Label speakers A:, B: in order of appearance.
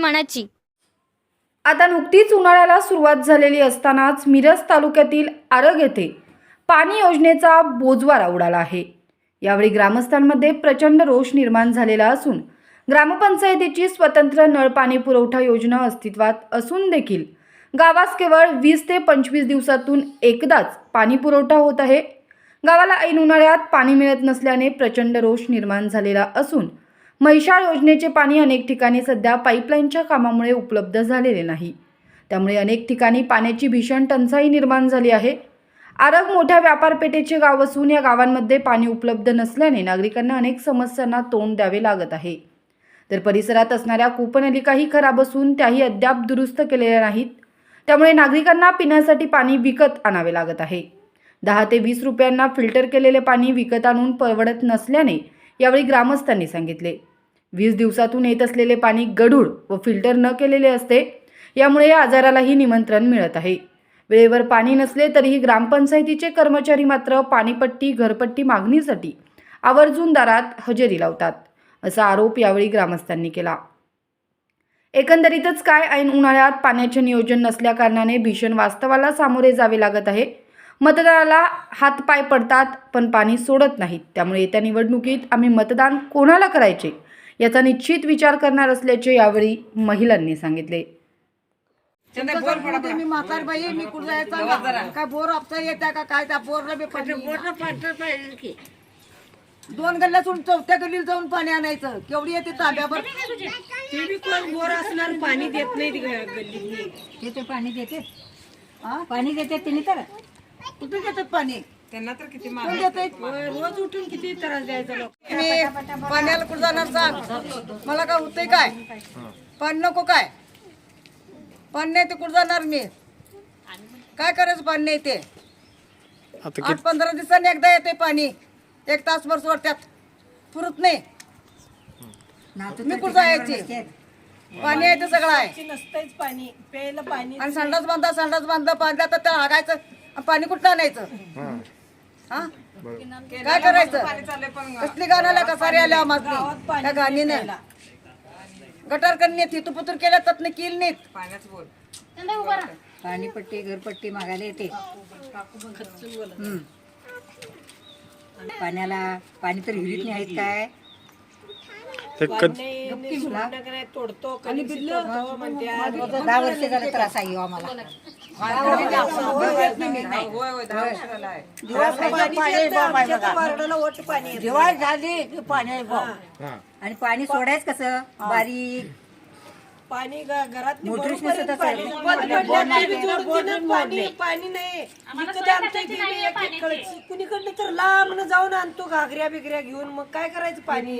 A: मनाची.
B: आता नुकतीच उन्हाळ्याला सुरुवात झालेली असतानाच मिरज तालुक्यातील आरग येथे पाणी योजनेचा बोजवारा उडाला आहे. यावेळी ग्रामस्थांमध्ये प्रचंड रोष निर्माण झालेला असून ग्रामपंचायतीची स्वतंत्र नळ पाणी पुरवठा योजना अस्तित्वात असून देखील गावास केवळ वीस ते पंचवीस दिवसातून एकदाच पाणी पुरवठा होत आहे. गावाला ऐन उन्हाळ्यात पाणी मिळत नसल्याने प्रचंड रोष निर्माण झालेला असून म्हैशाळ योजनेचे पाणी अनेक ठिकाणी सध्या पाईपलाईनच्या कामामुळे उपलब्ध झालेले नाही. त्यामुळे अनेक ठिकाणी पाण्याची भीषण टंचाई निर्माण झाली आहे. आरग मोठ्या व्यापारपेठेचे गाव असून या गावांमध्ये पाणी उपलब्ध नसल्याने नागरिकांना अनेक समस्यांना तोंड द्यावे लागत आहे. तर परिसरात असणाऱ्या कूपनलिकाही खराब असून त्याही अद्याप दुरुस्त केलेल्या नाहीत. त्यामुळे नागरिकांना पिण्यासाठी पाणी विकत आणावे लागत आहे. दहा ते वीस रुपयांना फिल्टर केलेले पाणी विकत आणून परवडत नसल्याने यावेळी ग्रामस्थांनी सांगितले. वीस दिवसातून येत असलेले पाणी गढूळ व फिल्टर न केलेले असते यामुळे या आजारालाही निमंत्रण मिळत आहे. वेळेवर पाणी नसले तरीही ग्रामपंचायतीचे कर्मचारी मात्र पाणीपट्टी घरपट्टी मागणीसाठी आवर्जून दारात हजेरी लावतात असा आरोप यावेळी ग्रामस्थांनी केला. एकंदरीतच काय ऐन उन्हाळ्यात पाण्याचे नियोजन नसल्याकारणाने भीषण वास्तवाला सामोरे जावे लागत आहे. मतदानाला हातपाय पडतात पण पाणी सोडत नाहीत. त्यामुळे येत्या निवडणुकीत आम्ही मतदान कोणाला करायचे? याचा निश्चित विचार करणार असल्याचे यावेळी महिलांनी सांगितले.
C: मी म्हातार बाई मी कुठं जायचं काय बोर आपता येत्या का? काय त्या बोरला. दोन गल्ल्यातून चौथ्या गल्लीला जाऊन पाणी आणायचं. केवढी येते तांब्यावर?
D: ते बी कोण बोर असणार पाणी देत नाही
C: येते पाणी देते. पाणी देते तिने तर? कुठे देतात पाणी?
D: त्यांना तर किती
C: देतंय?
D: रोज उठून किती त्रास द्यायचा लोक?
C: मी पाण्याला कुठं जाणार सांग? मला काय होतंय काय? पाणी नको काय? पाणी नाही ते कुठं जाणार मी? काय करायचं पाणी नाही ते? आठ पंधरा दिवसांनी एकदा येते पाणी. एक तासभर सोडत्यात. पुरत नाही. मी कुठं जायची? पाणी आहे ते सगळं आहे.
D: नसतंच पाणी. प्यायला पाणी
C: आणि संडास बांधा संडास बांधा बांधला तर त्या हागायचं आणि पाणी कुठं आणायचं? हा? काय करायचं? कसली गाण्याला कसारी आल्या आम्हाला. त्या गाणीने. गटार करणे थितू पुतूर केल्या तर किल नाहीत. पाणीपट्टी घरपट्टी मागायला येते. पाण्याला पाणी तर विहिरीत नाही आहेत काय?
D: तोडतो
C: दहा वर्ष झालं त्रास आहे हो आम्हाला. दिवाळ झाली की पाणी आणि पाणी सोडायचं कसं बारीक
D: पाणी घरात पाणी नाही. कुणीकडनं तर लांब जाऊन आणतो घागऱ्या बिगऱ्या घेऊन मग काय करायचं पाणी